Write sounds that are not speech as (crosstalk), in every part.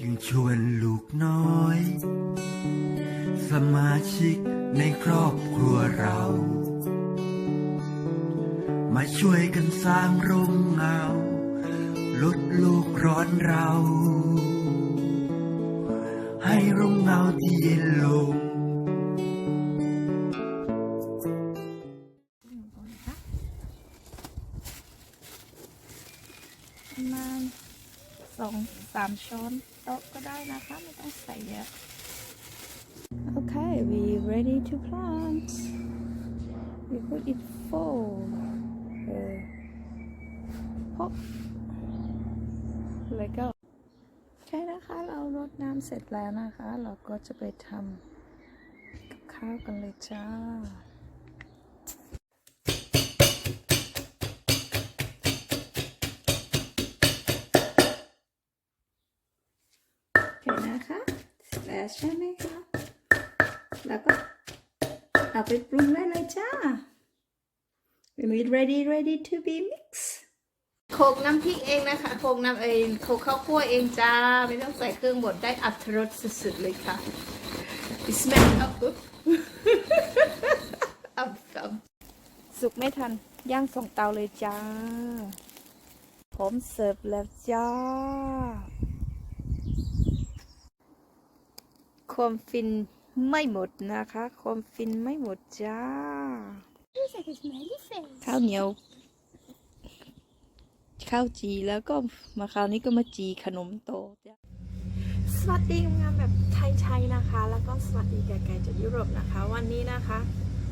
จึงชวนลูกน้อย สมาชิกในครอบครัวเรา มาช่วยกันสร้างร่มเงา ลดโลกร้อนเรา ให้ร่มเงาที่เย็นลงามช้อนโต๊ะก็ได้นะคะ ไม่ต้องใส่เยอะ Okay we ready to plant we put it full เออพบเลยก็โอเคนะคะ เรารดน้ำเสร็จแล้วนะคะ เราก็จะไปทำกับข้าวกันเลยจ้า แล้วใช่ไหมคะแล้วก็เอาไปปรุงได้เลยจ้า We ready ready to be mixed โขลกน้ำพริกเองนะคะโขลกน้ำเองโขลกข้าวคั่วเองจ้า ไม่ต้องใส่เครื่องบดได้อัตรสสุดๆเลยค่ะ It smell up อับอับสุกไม่ทัน ย่างสองเตาเลยจ้า ผมเสิร์ฟแล้วจ้า ความฟินไม่หมดนะคะ ความฟินไม่หมดจ้า ข้าวเหนียว ข้าวจีแล้วก็มาคราวนี้ก็มาจีขนมโตจ้ะสวัสดีงามแบบไทยๆนะคะ แล้วก็สวัสดีไกลๆจากยุโรปนะคะ วันนี้นะคะ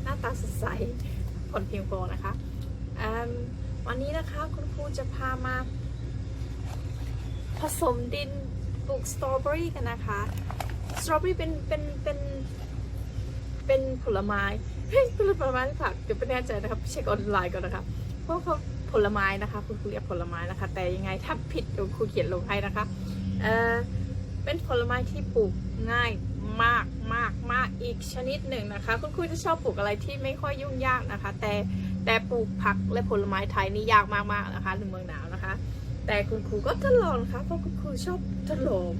หน้าตาสดใสผลเพียงพอนะคะวันนี้นะคะคุณครูจะพามา ผสมดินปลูกสตรอเบอรี่กันนะคะ สตรอเบอรี่เป็นเป็นเป็นเป็นผลไม้เฮ้ยผลไม้หรือผักเดี๋ยวไม่แน่ใจนะครับเช็คออนไลน์ก่อนนะคะเพราะเขาผลไม้นะคะคุณครูเรียกผลไม้นะคะ แต่ยังไงถ้าผิดเดี๋ยวครูเขียนลงให้นะคะเออเป็นผลไม้ที่ปลูกง่ายมากมากมากอีกชนิดหนึ่งนะคะ คุณครูจะชอบปลูกอะไรที่ไม่ค่อยยุ่งยากนะคะ แต่แต่ปลูกผักและผลไม้ไทยนี่ยากมากๆนะคะในเมืองหนาวนะคะ แต่คุณครูก็ทดลองนะคะเพราะคุณครูชอบทดลอง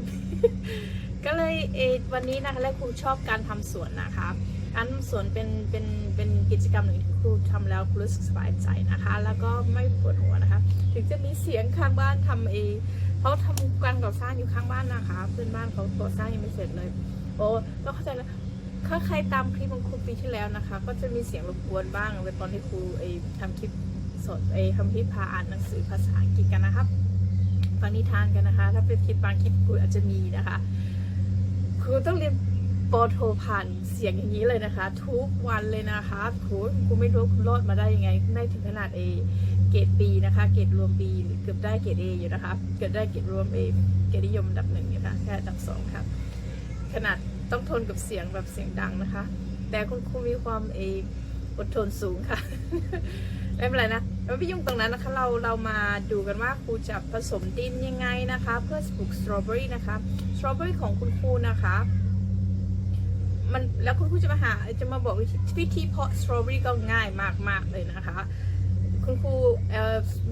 ก็เลยเอวันนี้นะคะและครูชอบการทำสวนนะคะการทำสวนเป็นเป็นเป็นกิจกรรมหนึ่งที่ครูทำแล้วครูรู้สึกสบายใจนะคะ แล้วก็ไม่ปวดหัวนะคะ ถึงจะมีเสียงข้างบ้านทำเองเขาทำการก่อสร้างอยู่ข้างบ้านนะคะเพื่อนบ้านเขาก่อสร้างยังไม่เสร็จเลย โอ้ก็เข้าใจแล้วถ้าใครตามคลิปของครูปีที่แล้วนะคะ ก็จะมีเสียงรบกวนบ้างในตอนที่ครูไอทำคลิปสดไอทำคลิปพาอ่านหนังสือภาษาอังกฤษกันนะครับฟังนิทานกันนะคะ ถ้าเป็นคลิปบางคลิปครูอาจจะมีนะคะ ครูต้องเรียนปอโทผ่านเสียงอย่างนี้เลยนะคะ ทุกวันเลยนะคะครูครูไม่รู้คุณรอดมาได้ยังไงได้ถึงขนาดเอเกรดปีนะคะ เกรดรวมปีเกือบได้เกรดเออยู่นะคะ เกือบได้เกรดรวมเอเกรดนิยมอันดับหนึ่งอยู่ค่ะแค่อันดับสองค่ะ ขนาดต้องทนกับเสียงแบบเสียงดังนะคะ แต่คุณครูมีความเออดทนสูงค่ะ ไม่เป็นไรนะ เราไม่ยุ่งตรงนั้นนะคะเราเรามาดูกันว่าครูจะผสมดินยังไงนะคะ เพื่อปลูกสตรอเบอรี่นะคะสตรอเบอรี่ของคุณครูนะคะมันแล้วคุณครูจะมาหาจะมาบอกวิธีวิธีเพาะสตรอเบอรี่ก็ง่ายมากๆเลยนะคะ คุณครู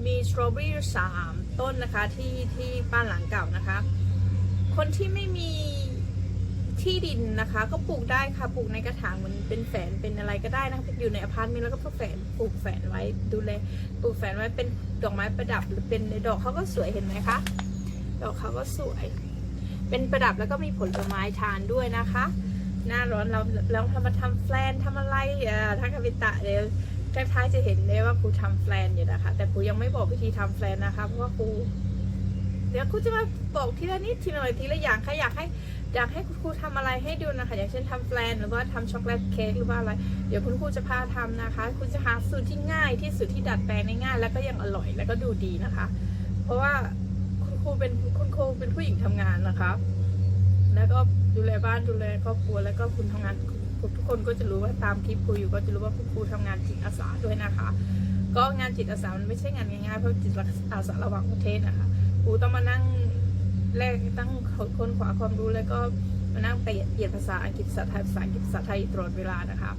มีสตรอเบอรี่สามต้นนะคะที่ที่บ้านหลังเก่านะคะ คนที่ไม่มี ที่ดินนะคะ ก็ปลูกได้ค่ะปลูกในกระถางมันเป็นแฝนเป็นอะไรก็ได้นะคะอยู่ในอพาร์ตเมนต์แล้วก็แฝนปลูกแฝนไว้ดูแลปลูกแฝนไว้เป็นดอกไม้ประดับหรือเป็นดอกเขาก็สวยเห็นไหมคะดอกเขาก็สวย เป็นประดับแล้วก็มีผลไม้ทานด้วยนะคะ หน้าร้อนเราเราทำมาทำแฟนทำอะไรเอ่อถ้าคาวิตะเดี๋ยวท้ายๆจะเห็นได้ว่าครูทำแฟนอยู่นะคะ แต่ครูยังไม่บอกวิธีทำแฟนนะคะเพราะว่าครูเดี๋ยวครูจะมาบอกทีละนิดทีละหน่อยทีละอย่างใครอยากให้ อยากให้คุณครูทำอะไรให้ดูนะคะ อย่างเช่นทำแฟลนหรือว่าทำช็อกโกแลตเค้กหรือว่าอะไร เดี๋ยวคุณครูจะพาทำนะคะ คุณจะหาสูตรที่ง่ายที่สุดที่ดัดแปลงได้ง่าย แล้วก็ยังอร่อยแล้วก็ดูดีนะคะ เพราะว่าคุณครูเป็นคุณครูเป็นผู้หญิงทำงานนะคะ แล้วก็ดูแลบ้านดูแลครอบครัวแล้วก็คุณทำงานทุกคนก็จะรู้ว่าตามคลิปครูอยู่ก็จะรู้ว่าคุณครูทำงานจิตอาสาด้วยนะคะ ก็งานจิตอาสามันไม่ใช่งานง่ายๆเพราะจิตอาสาระหว่างประเทศนะคะครูต้องมานั่ง แลกตั้งค้นขวาความรู้แล้วก็มานั่งเปลี่ยนภาษาอังกฤษภาษาไทยภาษาอังกฤษภาษาไทยตลอดเวลานะคะ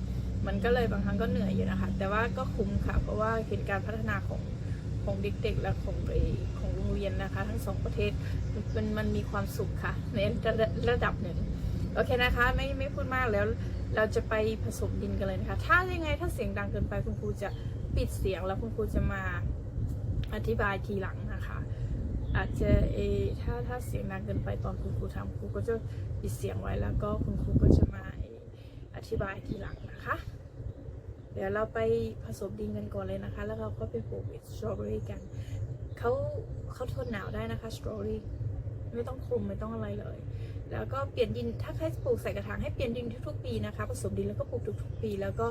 มันก็เลยบางครั้งก็เหนื่อยอยู่นะคะ แต่ว่าก็คุ้มค่ะ เพราะว่าเห็นการพัฒนาของของเด็กๆและของเอของโรงเรียนนะคะ ทั้งสองประเทศมันมันมีความสุขค่ะ ในระดับหนึ่งโอเคนะคะ ไม่ไม่พูดมากแล้วเราจะไปผสมดินกันเลยนะคะ ถ้ายังไงถ้าเสียงดังเกินไปคุณครูจะปิดเสียงแล้วคุณครูจะมาอธิบายทีหลัง อาจจะเอถ้าถ้าเสียงดังเกินไปตอนคุณครูทำครูก็จะปิดเสียงไว้แล้วก็คุณครูก็จะมาเอ่ออธิบายทีหลังนะคะ เดี๋ยวเราไปผสมดินกันก่อนเลยนะคะ แล้วเราก็ไปปลูกสตรอเบอรี่กันเขาเขาทนหนาวได้นะคะสตรอเบอรี่ไม่ต้องคลุมไม่ต้องอะไรเลย แล้วก็เปลี่ยนดินถ้าใครปลูกใส่กระถางให้เปลี่ยนดินทุกๆปีนะคะ ผสมดินแล้วก็ปลูกทุกๆปี แล้วก็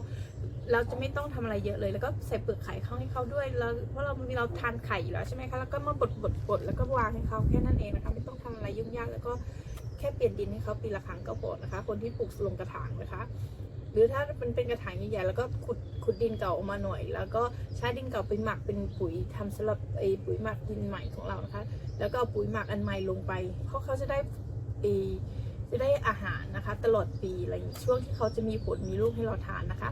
เราจะไม่ต้องทำอะไรเยอะเลย แล้วก็ใส่เปลือกไข่เข้าให้เขาด้วยแล้วเพราะเรามีเราทานไข่อยู่แล้วใช่ไหมคะ แล้วก็มาบดบดบดแล้วก็วางให้เขาแค่นั้นเองนะคะ ไม่ต้องทำอะไรยุ่งยากแล้วก็แค่เปลี่ยนดินให้เขาปีละครั้งก็พอนะคะ คนที่ปลูกลงกระถางนะคะ หรือถ้ามันเป็นกระถางใหญ่ๆแล้วก็ขุดขุดดินเก่าออกมาหน่อย แล้วก็ใช้ดินเก่าไปหมักเป็นปุ๋ยทำสำหรับไอ้ปุ๋ยหมักดินใหม่ของเรานะคะ แล้วก็เอาปุ๋ยหมักอันใหม่ลงไป เพราะเขาจะได้ไอจะได้อาหารนะคะ ตลอดปีอะไรอย่างนี้ช่วงที่เขาจะมีผลมีลูกให้เราทานนะคะ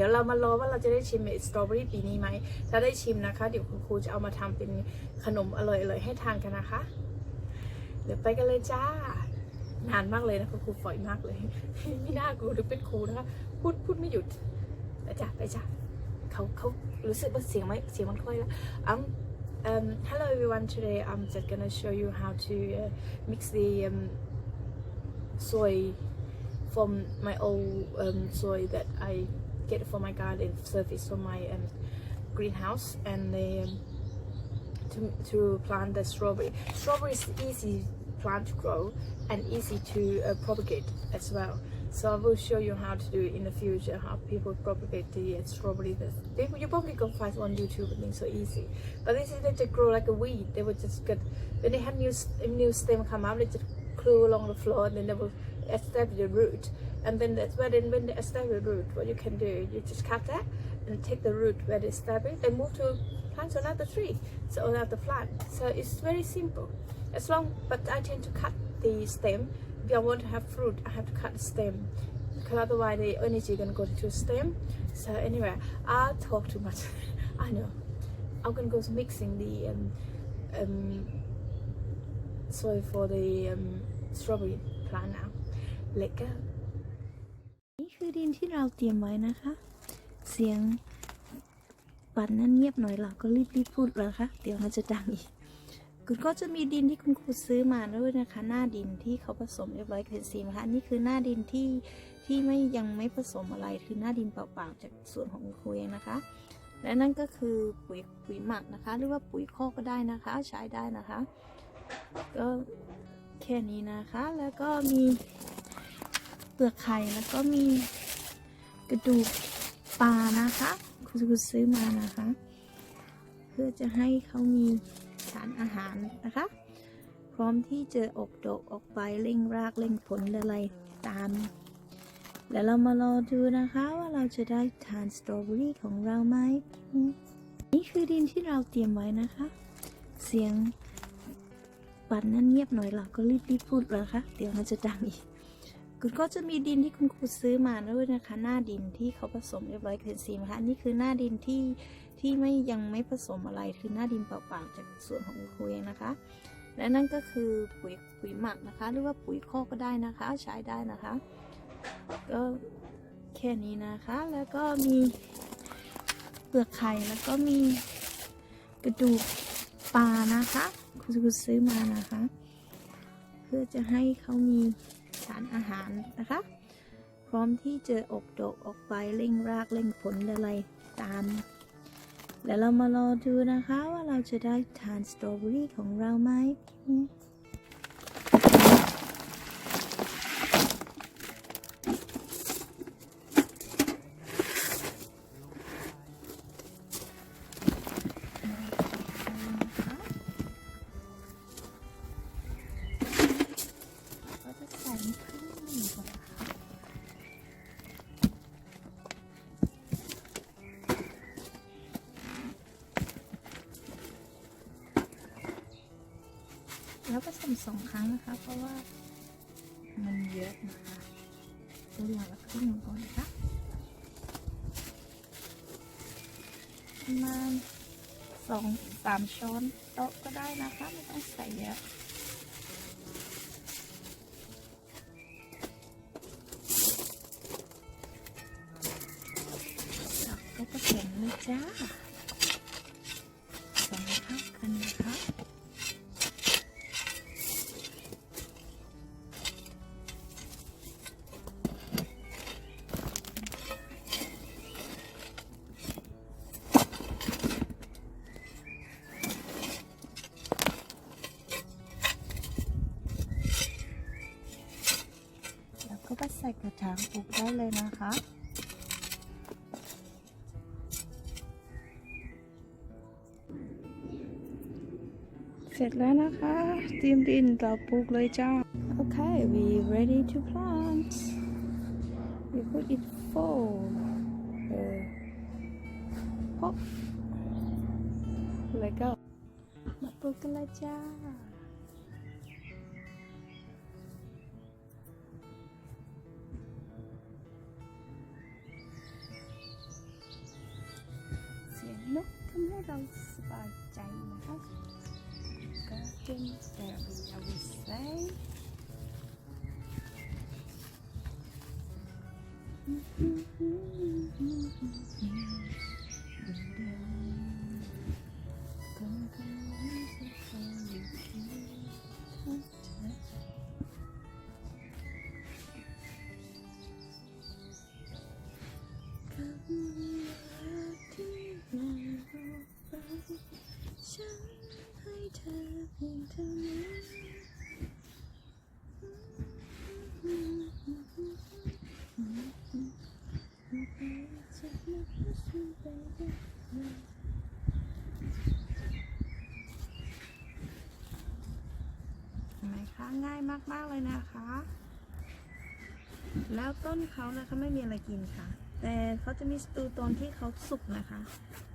ดี๋ยวเรามารอว่าเราจะได้ชิมสตรอเบอรี่ปีนี้ไหม ถ้าได้ชิมนะคะ เดี๋ยวคุณครูจะเอามาทำเป็นขนมอร่อยๆให้ทานกันนะคะ เดี๋ยวไปกันเลยจ้านานมากเลยนะคุณครูฝอยมากเลย ไม่น่ากลัวหรือเป็นครูนะคะ พูดพูดไม่หยุดไปจ้ะไปจ้ะเขาเขารู้สึกว่าเสียงไม่เสียงมันค่อยแล้ว um um hello everyone today I'm just gonna show you how to uh, mix the um soy from my old um, soy that I get from my garden service for my um, greenhouse and um, to, to plant the strawberry. Strawberry is easy plant to grow and easy to uh, propagate as well. So I will show you how to do it in the future, how people propagate the uh, strawberry. You probably can find on YouTube and things so easy. But this is just grow like a weed. They would just get when they have new new stem come up, they just clue along the floor and then they will establish the root. And then that's where then when they establish root, what you can do, you just cut that and take the root where they establish, then move to plant another tree, so another plant. So it's very simple. As long, but I tend to cut the stem. If I want to have fruit, I have to cut the stem because otherwise the energy gonna go to stem. So anyway, I talk too much. (laughs) I know. I'm gonna go to mixing the um, um, soil for the um, strawberry plant now. Let go. คือดินที่เราเตรียมไว้นะคะ เสียงปั่นนั้นเงียบหน่อยเราก็รีบรีบพูดแล้วค่ะเดี๋ยวมันจะดังอีกคุณก็จะมีดินที่คุณครูซื้อมาด้วยนะคะ หน้าดินที่เขาผสมเรียบร้อยเป็นสีนะคะนนี่คือหน้าดินที่ที่ไม่ยังไม่ผสมอะไรคือหน้าดินเปล่าๆจากส่วนของคุณครูเองนะคะ และนั่นก็คือปุ๋ยปุ๋ยหมักนะคะ หรือว่าปุ๋ยคอกก็ได้นะคะใช้ได้นะคะ ก็แค่นี้นะคะแล้วก็มี เปลือกไข่แล้วก็มีกระดูกปลานะคะคุณครูซื้อมานะคะ เพื่อจะให้เขามีสารอาหารนะคะ พร้อมที่จะออกดอกออกใบเร่งรากเร่งผลอะไรตามแล้วเรามารอดูนะคะว่าเราจะได้ทานสตรอเบอรี่ของเราไหมนี่คือดินที่เราเตรียมไว้นะคะ เสียงปั่นนั้นเงียบหน่อยเราก็รีบรีบพูดแล้วค่ะเดี๋ยวมันจะดังอีก คุณก็จะมีดินที่คุณครูซื้อมาด้วยนะคะ หน้าดินที่เขาผสมเรียบร้อยเป็นสีนะคะอันนี่คือหน้าดินที่ที่ไม่ยังไม่ผสมอะไรคือหน้าดินเปล่าๆจากสวนของคุณครูเองนะคะ และนั่นก็คือปุ๋ยปุ๋ยหมักนะคะ หรือว่าปุ๋ยคอกก็ได้นะคะใช้ได้นะคะก็แค่นี้นะคะ แล้วก็มีเปลือกไข่แล้วก็มีกระดูกปลานะคะ คุณครูซื้อมานะคะ เพื่อจะให้เขามีสารอาหารนะคะ พร้อมที่จะออกดอกออกใบเร่งรากเร่งผลอะไรตามแล้วเรามารอดูนะคะว่าเราจะได้ทานสตรอเบอรี่ของเราไหม ประมาณสองสามช้อนโต๊ะก็ได้นะคะ ไม่ต้องใส่เยอะ เสร็จแล้วนะคะเตรียมดินเราปลูกเลยจ้าโอเค we ready to plant we put it full uh, pop แล้วก็มาปลูกกันเลยจ้า เสียงนกทำให้เราสบายใจนะคะ curtain where we always say. Mm -hmm. คะง่ายมากๆเลยนะคะ แล้วต้นเขานะคะไม่มีอะไรกินค่ะ แต่เขาจะมีสตูตอนที่เขาสุกนะคะ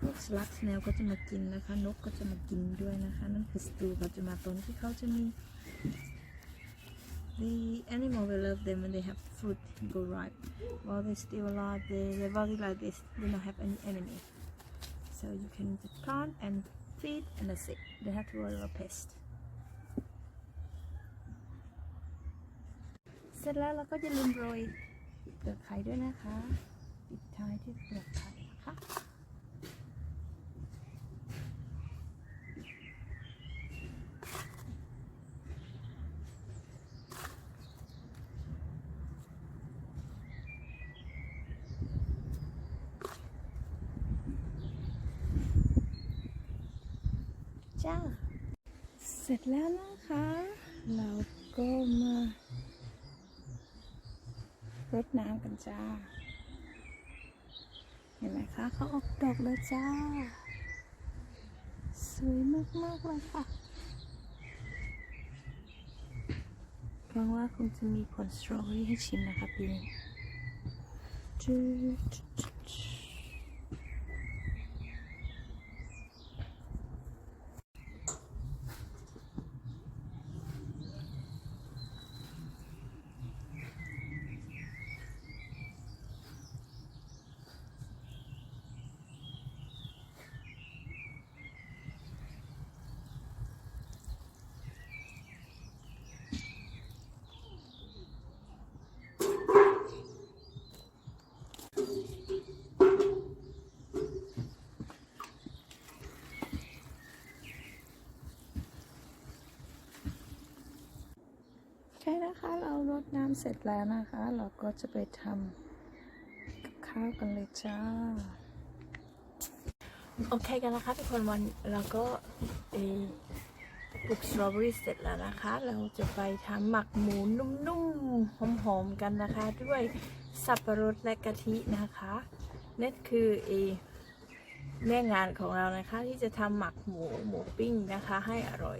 พวกสลักสแนลก็จะมากินนะคะ นกก็จะมากินด้วยนะคะ นั่นคือสตูเขาจะมาตอนที่เขาจะมี the animal will love them when they have fruit go ripe while they still alive they their body like this they don't have any enemy so you can just plant and feed and that's it they have to worry about pests เสร็จแล้วเราก็จะลืมโรยเปลือกไข่ด้วยนะคะปิดท้ายที่เปลือกไข่นะคะจ้า เสร็จแล้วนะคะ เราก็มา รดน้ำกันจ้า เห็นไหมคะเขาออกดอกแล้วจ้า สวยมากๆเลยค่ะหวังว่าคงจะมีผลสตรอเบอรี่ให้ชิมนะคะปีนี้ นะคะ เรารดน้ำเสร็จแล้วนะคะ เราก็จะไปทำกับข้าวกันเลยจ้า โอเคกันนะคะทุกคนวันเราก็ปลูกสตรอเบอรี่เสร็จแล้วนะคะ เราจะไปทำหมักหมูนุ่มๆ หอมๆ กันนะคะ ด้วยสับปะรดและกะทินะคะนั่นคือเออแม่งานของเรานะคะ ที่จะทำหมักหมูหมูปิ้งนะคะ ให้อร่อย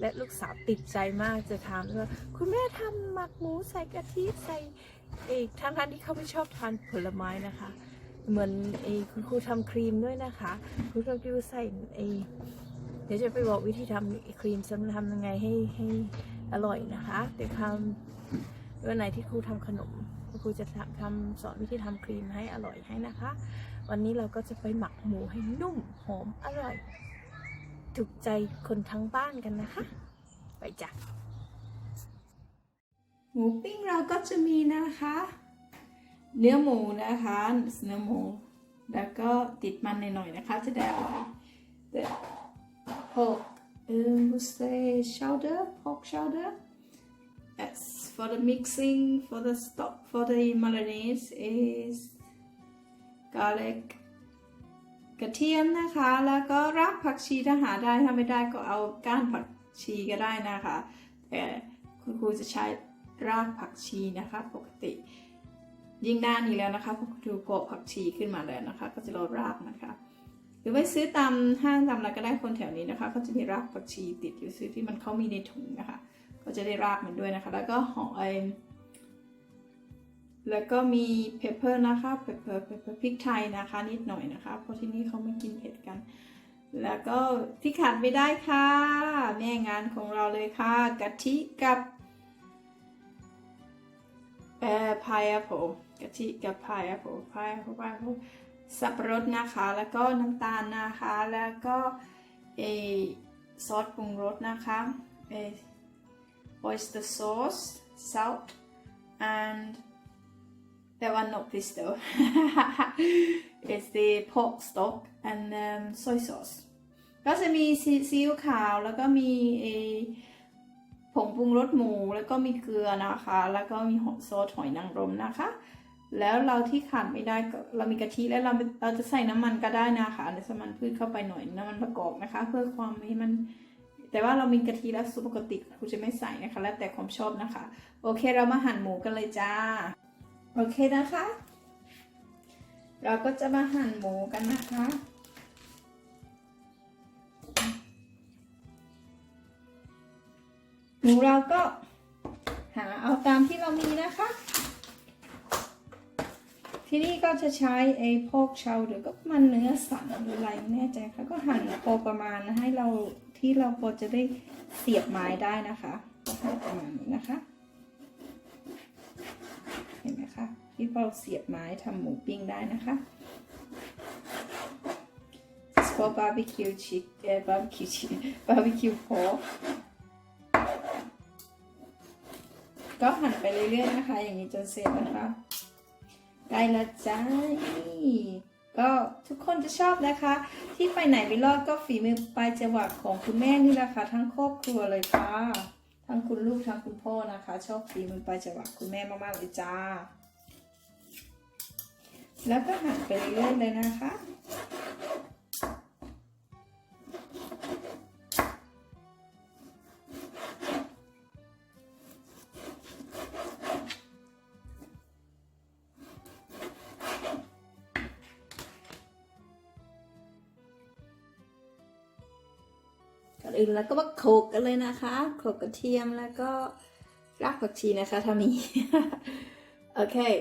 และลูกสาวติดใจมากจะถามว่าคุณแม่ทำหมักหมูใส่กะทิใส่เอกทั้งทันที่เขาไม่ชอบทานผลไม้นะคะ เหมือนเอคุณครูทำครีมด้วยนะคะ คุณครูใส่เอเดี๋ยวจะไปบอกวิธีทำครีมสำทำยังไงให้ให้อร่อยนะคะเดี๋ยวทำวันไหนที่ครูทำขนมครูจะทำสอนวิธีทำครีมให้อร่อยให้นะคะ วันนี้เราก็จะไปหมักหมูให้นุ่มหอมอร่อย ถูกใจคนทั้งบ้านกันนะคะ ไปจ้ะหมูปิ้งเราก็จะมีนะคะ เนื้อหมูนะคะเนื้อหมู แล้วก็ติดมันหน่อยๆนะคะ จะได้อร่อย The pork um, what's the shoulder pork shoulder yes for the mixing for the stock for the mayonnaise is garlic กระเทียมนะคะ แล้วก็รากผักชีถ้าหาได้ถ้าไม่ได้ก็เอาก้านผักชีก็ได้นะคะ แต่คุณครูจะใช้รากผักชีนะคะปกติ ยิ่งหน้านี้แล้วนะคะพวกดูโกะผักชีขึ้นมาแล้วนะคะ ก็จะรอรากนะคะ หรือไปซื้อตามห้างตามอะไรก็ได้คนแถวนี้นะคะ ก็จะมีรากผักชีติดอยู่ซื้อที่มันเขามีในถุงนะคะ ก็จะได้รากมันด้วยนะคะ แล้วก็หอม แล้วก็มีเพปเปอร์นะคะเพปเปอร์เพปเปอร์พริกไทยนะคะ นิดหน่อยนะคะ เพราะที่นี่เขาไม่กินเผ็ดกัน แล้วก็ที่ขาดไม่ได้ค่ะแม่งานของเราเลยค่ะกะทิกับเอ่อพายแอปเปิลกะทิกับพายแอปเปิลพายแอปเปิลพายแอปเปิลสับปะรดนะคะ แล้วก็น้ำตาลนะคะ แล้วก็เอซอสปรุงรสนะคะเออ oyster sauce salt and that one not this though it's the pork stock and um, soy sauce ก็จะมีซีซีอิ๊วขาวแล้วก็มีเออผงปรุงรสหมูแล้วก็มีเกลือนะคะ แล้วก็มีซอสหอยนางรมนะคะ แล้วเราที่ขาดไม่ได้ก็เรามีกะทิแล้วเราเราจะใส่น้ำมันก็ได้นะคะในน้ำมันพืชเข้าไปหน่อยน้ำมันประกอบนะคะ เพื่อความให้มันแต่ว่าเรามีกะทิแล้วปกติครูจะไม่ใส่นะคะ แล้วแต่ความชอบนะคะ โอเคเรามาหั่นหมูกันเลยจ้า โอเคนะคะ เราก็จะมาหั่นหมูกันนะคะหมูเราก็หาเอาตามที่เรามีนะคะ ที่นี่ก็จะใช้ไอ้พอกเชาหรือก็มันเนื้อสันหรืออะไรไม่แน่ใจค่ะก็หั่นพอประมาณนะให้เราที่เราพอจะได้เสียบไม้ได้นะคะประมาณนี้นะคะ นะคะที่เราเสียบไม้ทำหมูปิ้งได้นะคะ for barbecue chick เอ่อ barbecue chick barbecue pork ก็หั่นไปเรื่อยๆนะคะ อย่างนี้จนเสร็จนะคะใกล้ละจ้านี่ก็ทุกคนจะชอบนะคะ ที่ไปไหนไม่รอดก็ฝีมือปลายจังหวะของคุณแม่นี่แหละค่ะทั้งครอบครัวเลยค่ะ ทั้งคุณลูกทั้งคุณพ่อนะคะ ชอบฝีมือปลายจังหวะคุณแม่มากๆเลยจ้า แล้วก็หั่นไปเรื่อยๆเลยนะคะ ก่อนอื่นแล้วก็มาโขกกันเลยนะคะโขกกระเทียมแล้วก็รากผักชีนะคะถ้ามี okay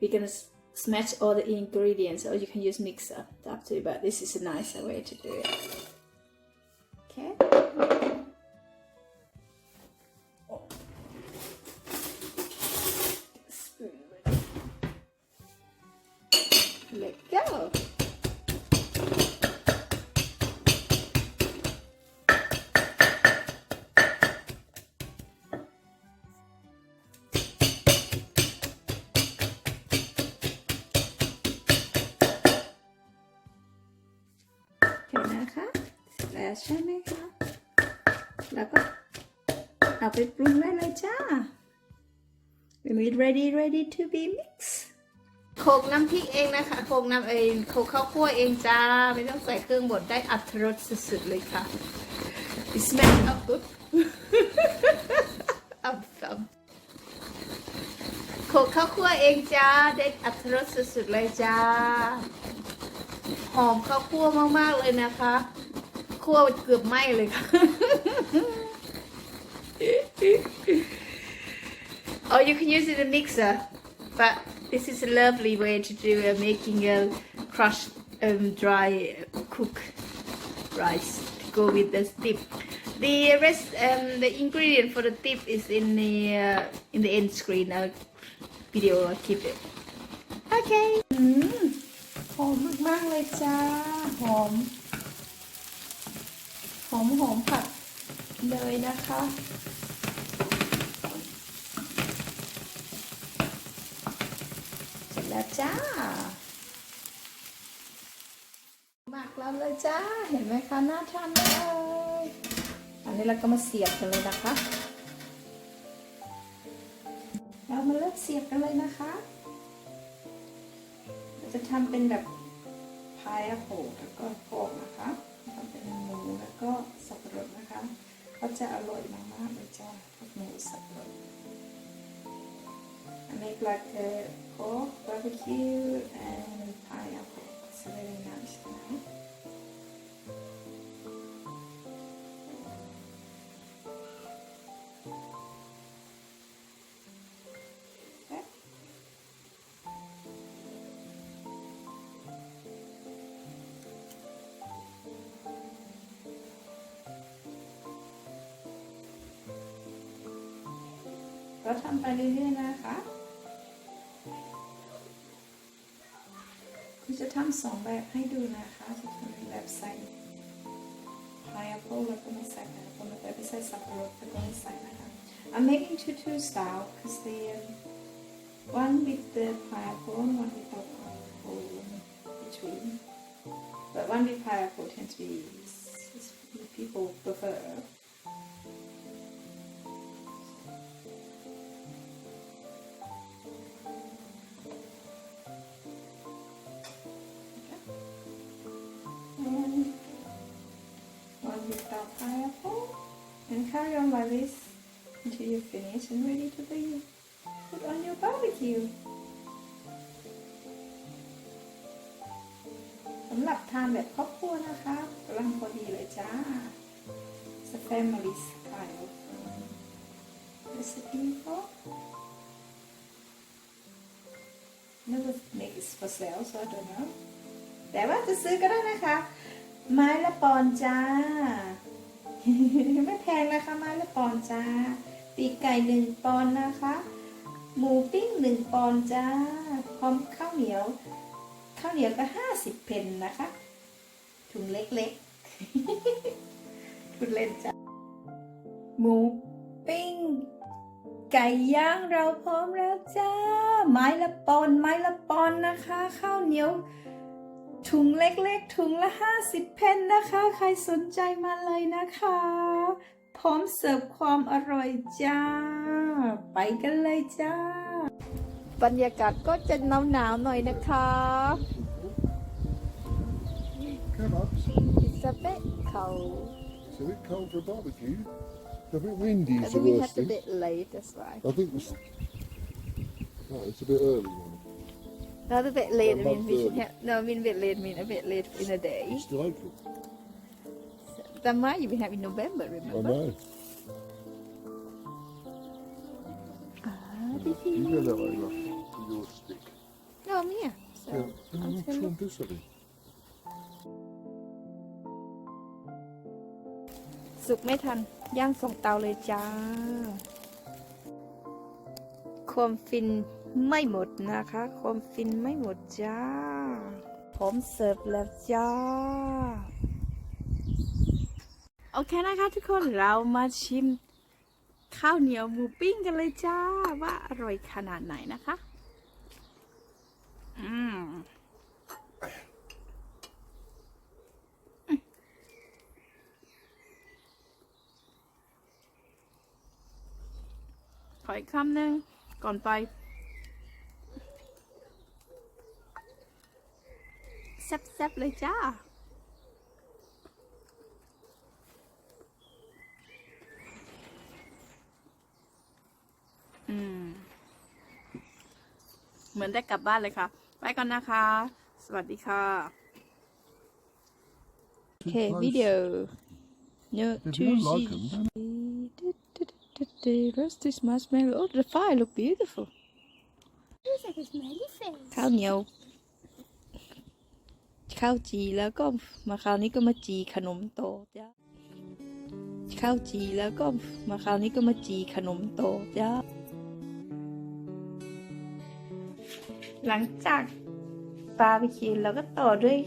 we gonna smash all the ingredients or you can use mixer up to you but this is a nicer way to do it นะคะเสร็จแล้วใช่ไหมคะแล้วก็เอาไปปรุงได้เลยจ้า When we ready ready to be mixed โขกน้ำพริกเองนะคะโขกน้ำเองโขกข้าวคั่วเองจ้า ไม่ต้องใส่เครื่องบดได้อัตรสสุดๆเลยค่ะ It smells up good up up โขกข้าวคั่วเองจ้า ได้อัตรสสุดๆเลยจ้า หอมข้าวคั่วมาก ๆ เลยนะคะคั่วเกือบไหม้เลยค่ะ oh you can use it in a mixer but this is a lovely way to do uh, making a crushed um, dry cook rice to go with the dip the rest um, the ingredient for the dip is in the uh, in the end screen uh, video I'll keep it okay อื มหอมมากๆเลยจ้า หอม หอมหอมผัดเลยนะคะ เสร็จแล้วจ้าหมักแล้วเลยจ้า เห็นไหมคะน่าทานเลยอันนี้เราก็มาเสียบกันเลยนะคะ เรามาเริ่มเสียบกันเลยนะคะ เราจะทำเป็นแบบ พายอะโขแล้วก็โขกนะคะทำเป็นหมูแล้วก็สับปะรดนะคะ ก็จะอร่อยมากๆเลยจ้าหมูสับปะรด I make like a pork barbecue and pineapple. It's really nice now. Có ทำไปเรื่อยๆนะคะคือจะทำสองแบบให้ดูนะคะจะทำแบบใส่ pineapple แล้วก็ไม่ใส่ pineapple แล้วก็ไม่ใส่สับปะรดแล้วก็ไม่ใส่นะคะ I'm making two two style because the um, one with the pineapple and one without pineapple in between but one with pineapple tends to be is people prefer your barbecue สำหรับทานแบบครอบครัวนะคะกำลังพอดีเลยจ้า It's a family style um, recipe for never make it for sale so I don't know แต่ว่าจะซื้อก็ได้นะคะ ไม้ละปอนจ้า ไม่แพงนะคะ ไม้ละปอนจ้า ปีกไก่หนึ่งปอนนะคะ หมูปิ้งหนึ่งปอนจ้า พร้อมข้าวเหนียว ข้าวเหนียวก็ห้าสิบเพนนะคะ ถุงเล็กๆทุนเล่นจ้าหมูปิ้ง ไก่ย่างเราพร้อมแล้วจ้า ไม้ละปอนไม้ละปอนนะคะ ข้าวเหนียวถุงเล็กๆ ถุงละ 50 เพนนะคะ ใครสนใจมาเลยนะคะ พร้อมเสิร์ฟความอร่อยจ้า ไปกันเลยจ้า บรรยากาศก็จะหนาวๆหน่อยนะคะ Come on. It's a bit cold It's a bit cold for a barbecue. A bit windy I is the think we worst had a thing. bit late that's why I think it's, no, it's a bit early. One. not a bit late I About mean we should 30. have no I mean a bit late I mean a bit late in the day It's still open. That might you have in November I remember know. ah did You you go that way, Ruff, with your stick. no I'm here so Yeah. I'll Oh, tell try you. and do something. สุกไม่ทัน ย่างส่งเตาเลยจ้า ความฟินไม่หมดนะคะ ความฟินไม่หมดจ้า ผมเสิร์ฟแล้วจ้า โอเคนะคะทุกคนเรามาชิมข้าวเหนียวหมูปิ้งกันเลยจ้า ว่าอร่อยขนาดไหนนะคะ อืมขออีกคำหนึ่งก่อนไป แซ่บๆเลยจ้า เหมือนได้กลับบ้านเลยค่ะ ไปก่อนนะคะ สวัสดีค่ะ โอเค วิดีโอเนื้อ If ทู you don't ซี like them, then Roast this marshmallow. Oh, the fire look beautiful. Looks like a smiley face. ข้าวเหนียวข้าวจีแล้วก็มาคราวนี้ก็มาจีขนมโตจ้าข้าวจีแล้วก็มาคราวนี้ก็มาจีขนมโตจ้า หลังจากบาร์บีคิวแล้วก็ต่อด้วย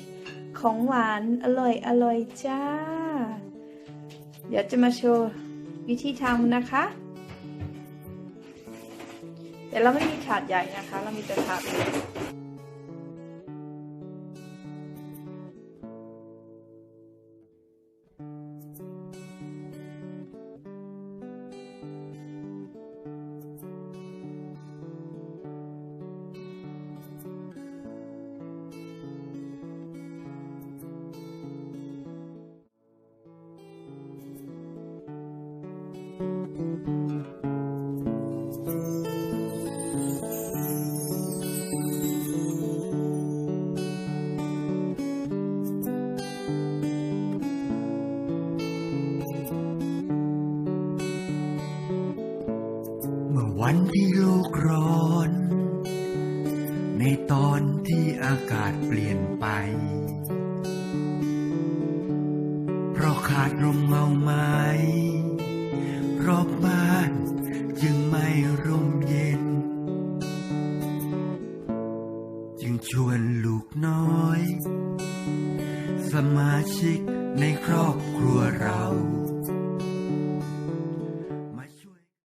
ของหวานอร่อยอร่อยจ้า เดี๋ยวจะมาโชว์วิธีทำนะคะ แต่เราไม่มีถาดใหญ่นะคะ เรามีแต่ถาดเล็ก